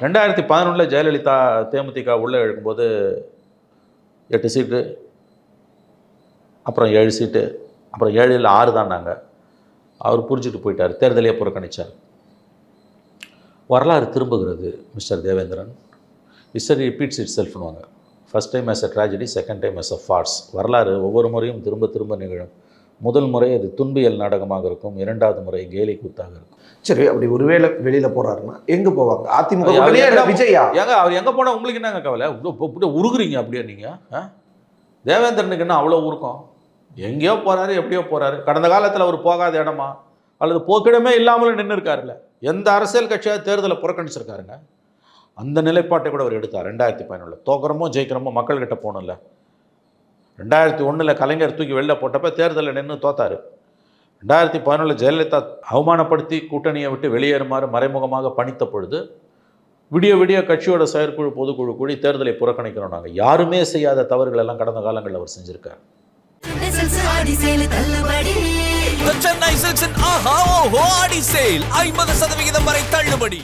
ரெண்டாயிரத்தி பதினொன்றில் ஜெயலலிதா தேமுதிக உள்ளே எழுக்கும்போது எட்டு சீட்டு அப்புறம் ஏழு சீட்டு அப்புறம் ஏழில் ஆறு தான் நாங்கள் அவர் புரிஞ்சுட்டு போயிட்டார் தேர்தலையே புறக்கணித்தார் வரலாறு திரும்புகிறது mister Devendran. History repeats it செல்ஃப்னுவாங்க first time is a tragedy second time is a farce வரலாறு ஒவ்வொரு முறையும் திரும்ப திரும்ப நிகழும். முதல் முறை அது துன்பியல் நாடகமாக இருக்கும் இரண்டாவது முறை கேலி கூத்தாக இருக்கும். சரி அப்படி ஒருவேளை வெளியில போறாருன்னா எங்க போவாங்க? அதிமுக விஜயா? ஏங்க அவர் எங்கே போனால் உங்களுக்கு என்னங்க கவலை? உருகுறீங்க அப்படியே நீங்கள் தேவேந்திரனுக்கு என்ன அவ்வளோ உருக்கம்? எங்கேயோ போகிறாரு எப்படியோ போகிறாரு கடந்த காலத்தில் அவர் போகாத இடமா? அல்லது போக்கிடமே இல்லாமலும் நின்று இருக்காருல்ல எந்த அரசியல் கட்சியாவது தேர்தலை புறக்கணிச்சிருக்காருங்க? அந்த நிலைப்பாட்டை கூட அவர் எடுத்தார் ரெண்டாயிரத்தி பதினொன்றில் தோக்குறமோ ஜெயிக்கிறோமோ மக்கள்கிட்ட போகணும்ல. ரெண்டாயிரத்தி ஒன்றில் கலைஞர் தூக்கி வெளில போட்டப்போ தேர்தலில் நின்று தோத்தாரு. ரெண்டாயிரத்தி பதினொன்றில் ஜெயலலிதா அவமானப்படுத்தி கூட்டணியை விட்டு வெளியேறுமாறு மறைமுகமாக பணித்த பொழுது விடிய விடிய கட்சியோட செயற்குழு பொதுக்குழு கூடி தேர்தலை புறக்கணிக்கிறோம் நாங்கள் யாருமே செய்யாத தவறுகள் எல்லாம் கடந்த காலங்களில் அவர் செஞ்சுருக்கார். சென்னை சேலு தள்ளுபடி The Chennai சேல் ஐம்பது சதவிகிதம் வரை தள்ளுபடி.